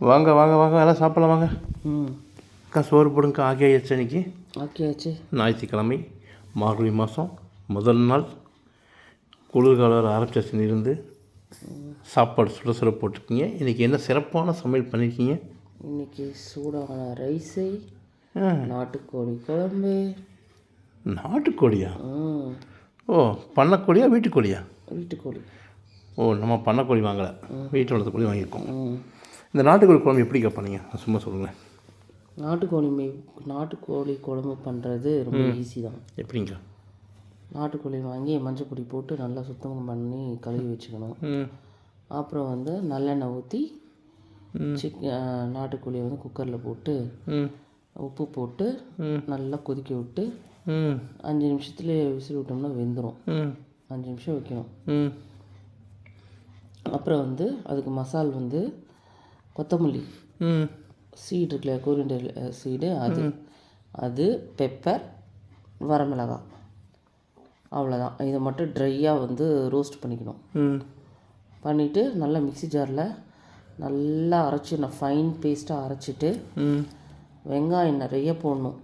வாங்க வாங்க வாங்க எல்லாம் சாப்பிடலாம் வாங்க. ம். அக்கா சோறு போடுங்கக்கா ஆகியாச்சு அன்னைக்கு ஆக்கியாச்சு ஞாயிற்றுக்கிழமை மார்கழி மாதம் முதல் நாள் குளிர்காலம் ஆரம்பிச்சாச்சு இருந்து சாப்பாடு சுட சுட போட்டிருக்கீங்க இன்றைக்கி என்ன சிறப்பான சமையல் பண்ணியிருக்கீங்க இன்னைக்கு சூடான ரைஸு நாட்டுக்கோழி குழம்பு. நாட்டுக்கோழியா? ஓ பண்ணக்கோழியா வீட்டுக்கோழியா? வீட்டுக்கோழி. ஓ நம்ம பண்ணக்கோழி வாங்கலை. வீட்டு வளர்த்த கோழி வாங்கியிருக்கோம். ம். இந்த நாட்டுக்கோழி குழம்பு எப்படிக்கா பண்ணீங்க சும்மா சொல்லுங்களேன். நாட்டுக்கோழி நாட்டுக்கோழி குழம்பு பண்ணுறது ரொம்ப ஈஸி தான். எப்படிங்க? நாட்டுக்கோழி வாங்கி மஞ்சள் பொடி போட்டு நல்லா சுத்தம் பண்ணி கழுவி வச்சுக்கணும். அப்புறம் வந்து நல்லெண்ணெய் ஊற்றி சிக் நாட்டுக்கோழியை வந்து குக்கரில் போட்டு உப்பு போட்டு நல்லா கொதிக்க விட்டு அஞ்சு நிமிஷத்துலேயே விசில் விட்டோம்னா வெந்துடும் ம். அஞ்சு நிமிஷம் வைக்கணும். ம். அப்புறம் வந்து அதுக்கு மசால் வந்து கொத்தமல்லி. சீடு இருக்குல்ல கொரியண்டர் சீடு அது. அது பெப்பர் வரமிளகாய். அவ்வளோதான் இதை மட்டும் ட்ரையாக வந்து ரோஸ்ட் பண்ணிக்கணும். ம். பண்ணிவிட்டு நல்லா மிக்ஸி ஜாரில் நல்லா அரைச்சி நான் ஃபைன் பேஸ்ட்டாக அரைச்சிட்டு வெங்காயம் நிறைய போடணும்.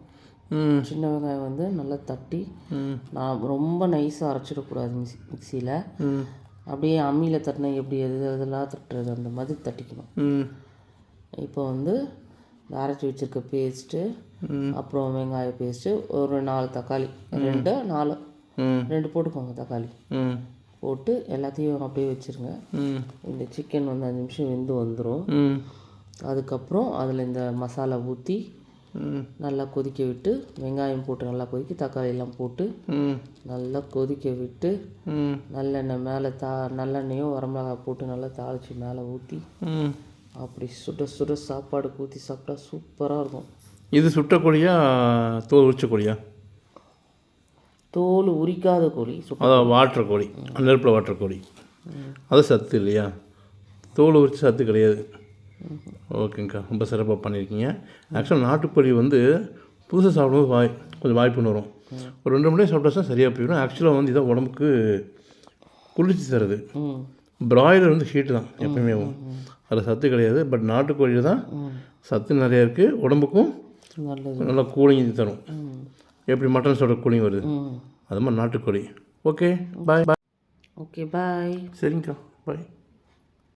சின்ன வெங்காயம் வந்து நல்லா தட்டி நான் ரொம்ப நைஸாக அரைச்சிடக்கூடாது மிக்ஸி மிக்சியில் அப்படியே அம்மியில் தட்டினா எப்படி எது எதெல்லாம் தட்டுறது அந்த மாதிரி தட்டிக்கணும். ம். இப்போ வந்து அரைச்சி வச்சுருக்க பேஸ்ட்டு அப்புறம் வெங்காய பேஸ்ட்டு ஒரு நாலு தக்காளி ரெண்டு நாலு ரெண்டு போட்டுக்கோங்க தக்காளி. ம். போட்டு எல்லாத்தையும் அப்படியே வச்சுருங்க. இந்த சிக்கன் வந்து அஞ்சு நிமிஷம் வெந்து வந்துடும் அதுக்கப்புறம் அதில் இந்த மசாலா ஊற்றி நல்லா கொதிக்க விட்டு வெங்காயம் போட்டு நல்லா கொதிக்க தக்காளி எல்லாம் போட்டு நல்லா கொதிக்க விட்டு நல்லெண்ணெய் மேலே தா நல்லெண்ணெயும் வரமிளகாய் போட்டு நல்லா தாளித்து மேலே ஊற்றி அப்படி சுட சுட சாப்பாடு ஊற்றி சாப்பிட்டா சூப்பராக இருக்கும். இது சுட்ட கோழியா தோல் உரிச்ச கோழியா? தோல் உரிக்காத கோழி அதான் வாட்டர் கோழி நெருப்பில் வாட்டர் கோழி. அது சத்து இல்லையா? தோல் உரிச்சு சத்து கிடையாது. ஓகேங்க்கா ரொம்ப சிறப்பாக பண்ணியிருக்கீங்க. ஆக்சுவலாக நாட்டுக்கோழி வந்து புதுசாக சாப்பிடும்போது வாய் கொஞ்சம் வாய்ப்புன்னு வரும். ஒரு ரெண்டு மணி சாப்பிட்டா சரியாக போயிடும். ஆக்சுவலாக வந்து இதான் உடம்புக்கு குளிர்ச்சி தருது. பிராய்லர் வந்து ஹீட்டு தான் எப்பயுமே. அதில் சத்து கிடையாது. பட் நாட்டுக்கோழியில் தான் சத்து நிறையா இருக்குது உடம்புக்கும் நல்லா கூலிங் தரும். எப்படி மட்டன் சாப்பிட கூலிங் வருது? அது மாதிரி நாட்டுக்கோழி. Okay bye bye okay bye சரிங்கக்கா. பாய்